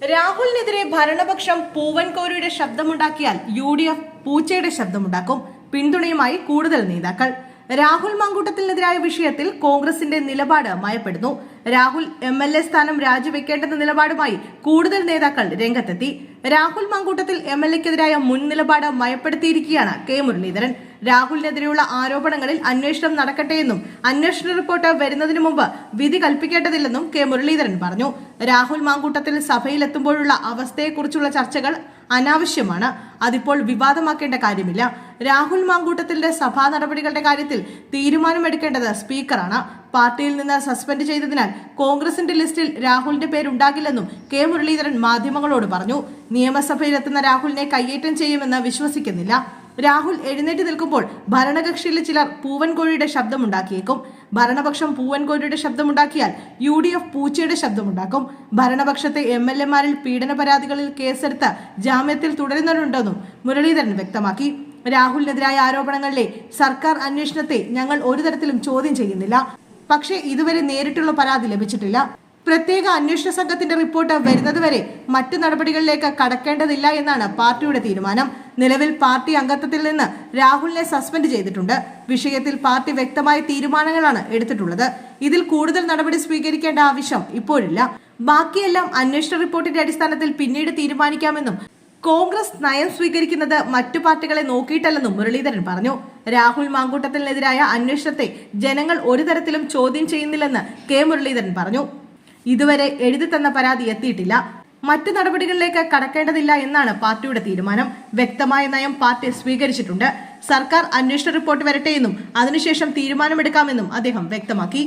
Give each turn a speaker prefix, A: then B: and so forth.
A: രാഹുലിനെതിരെ ഭരണപക്ഷം പൂവൻകോരിയുടെ ശബ്ദമുണ്ടാക്കിയാൽ യു ഡി എഫ് പൂച്ചയുടെ ശബ്ദമുണ്ടാക്കും. പിന്തുണയുമായി കൂടുതൽ നേതാക്കൾ. രാഹുൽ മങ്കൂട്ടത്തിനെതിരായ വിഷയത്തിൽ കോൺഗ്രസിന്റെ നിലപാട് മയപ്പെടുന്നു. രാഹുൽ എം എൽ എ സ്ഥാനം രാജിവെക്കേണ്ടെന്ന നിലപാടുമായി കൂടുതൽ നേതാക്കൾ രംഗത്തെത്തി. രാഹുൽ മങ്കൂട്ടത്തിൽ എം എൽ എക്കെതിരായ മുൻ നിലപാട് മയപ്പെടുത്തിയിരിക്കുകയാണ് കെ മുരളീധരൻ. രാഹുലിനെതിരെയുള്ള ആരോപണങ്ങളിൽ അന്വേഷണം നടക്കട്ടെയെന്നും അന്വേഷണ റിപ്പോർട്ട് വരുന്നതിന് മുമ്പ് വിധി കൽപ്പിക്കേണ്ടതില്ലെന്നും കെ മുരളീധരൻ പറഞ്ഞു. രാഹുൽ മാങ്കൂട്ടത്തിൽ സഭയിലെത്തുമ്പോഴുള്ള അവസ്ഥയെക്കുറിച്ചുള്ള ചർച്ചകൾ അനാവശ്യമാണ്. അതിപ്പോൾ വിവാദമാക്കേണ്ട കാര്യമില്ല. രാഹുൽ മാങ്കൂട്ടത്തിന്റെ സഭാ നടപടികളുടെ കാര്യത്തിൽ തീരുമാനമെടുക്കേണ്ടത് സ്പീക്കറാണ്. പാർട്ടിയിൽ നിന്ന് സസ്പെൻഡ് ചെയ്തതിനാൽ കോൺഗ്രസിന്റെ ലിസ്റ്റിൽ രാഹുലിന്റെ പേരുണ്ടാകില്ലെന്നും കെ മുരളീധരൻ മാധ്യമങ്ങളോട് പറഞ്ഞു. നിയമസഭയിലെത്തുന്ന രാഹുലിനെ കയ്യേറ്റം ചെയ്യുമെന്ന് വിശ്വസിക്കുന്നില്ല. രാഹുൽ എഴുന്നേറ്റ് നിൽക്കുമ്പോൾ ഭരണകക്ഷിയിലെ ചിലർ പൂവൻകോഴിയുടെ ശബ്ദമുണ്ടാക്കിയേക്കും. ഭരണപക്ഷം പൂവൻകോഴിയുടെ ശബ്ദമുണ്ടാക്കിയാൽ യു ഡി എഫ് പൂച്ചയുടെ ശബ്ദമുണ്ടാക്കും. ഭരണപക്ഷത്തെ എം എൽ എമാരിൽ പീഡന പരാതികളിൽ കേസെടുത്ത് ജാമ്യത്തിൽ തുടരുന്നവരുണ്ടെന്നും മുരളീധരൻ വ്യക്തമാക്കി. രാഹുലിനെതിരായ ആരോപണങ്ങളിലെ സർക്കാർ അന്വേഷണത്തെ ഞങ്ങൾ ഒരു തരത്തിലും ചോദ്യം ചെയ്യുന്നില്ല. പക്ഷേ ഇതുവരെ നേരിട്ടുള്ള പരാതി ലഭിച്ചിട്ടില്ല. പ്രത്യേക അന്വേഷണ സംഘത്തിന്റെ റിപ്പോർട്ട് വരുന്നതുവരെ മറ്റു നടപടികളിലേക്ക് കടക്കേണ്ടതില്ല എന്നാണ് പാർട്ടിയുടെ തീരുമാനം. നിലവിൽ പാർട്ടി അംഗത്വത്തിൽ നിന്ന് രാഹുലിനെ സസ്പെൻഡ് ചെയ്തിട്ടുണ്ട്. വിഷയത്തിൽ പാർട്ടി വ്യക്തമായ തീരുമാനങ്ങളാണ് എടുത്തിട്ടുള്ളത്. ഇതിൽ കൂടുതൽ നടപടി സ്വീകരിക്കേണ്ട ആവശ്യം ഇപ്പോഴില്ല. ബാക്കിയെല്ലാം അന്വേഷണ റിപ്പോർട്ടിന്റെ അടിസ്ഥാനത്തിൽ പിന്നീട് തീരുമാനിക്കാമെന്നും കോൺഗ്രസ് നയം സ്വീകരിക്കുന്നത് മറ്റു പാർട്ടികളെ നോക്കിയിട്ടല്ലെന്നും മുരളീധരൻ പറഞ്ഞു. രാഹുൽ മാങ്കൂട്ടത്തിനെതിരായ അന്വേഷണത്തെ ജനങ്ങൾ ഒരു തരത്തിലും ചോദ്യം ചെയ്യുന്നില്ലെന്ന് കെ മുരളീധരൻ പറഞ്ഞു. ഇതുവരെ എഴുതി തന്ന പരാതി എത്തിയിട്ടില്ല. മറ്റു നടപടികളിലേക്ക് കടക്കേണ്ടതില്ല എന്നാണ് പാർട്ടിയുടെ തീരുമാനം. വ്യക്തമായ നയം പാർട്ടി സ്വീകരിച്ചിട്ടുണ്ട്. സർക്കാർ അന്വേഷണ റിപ്പോർട്ട് വരട്ടെയെന്നും അതിനുശേഷം തീരുമാനമെടുക്കാമെന്നും അദ്ദേഹം വ്യക്തമാക്കി.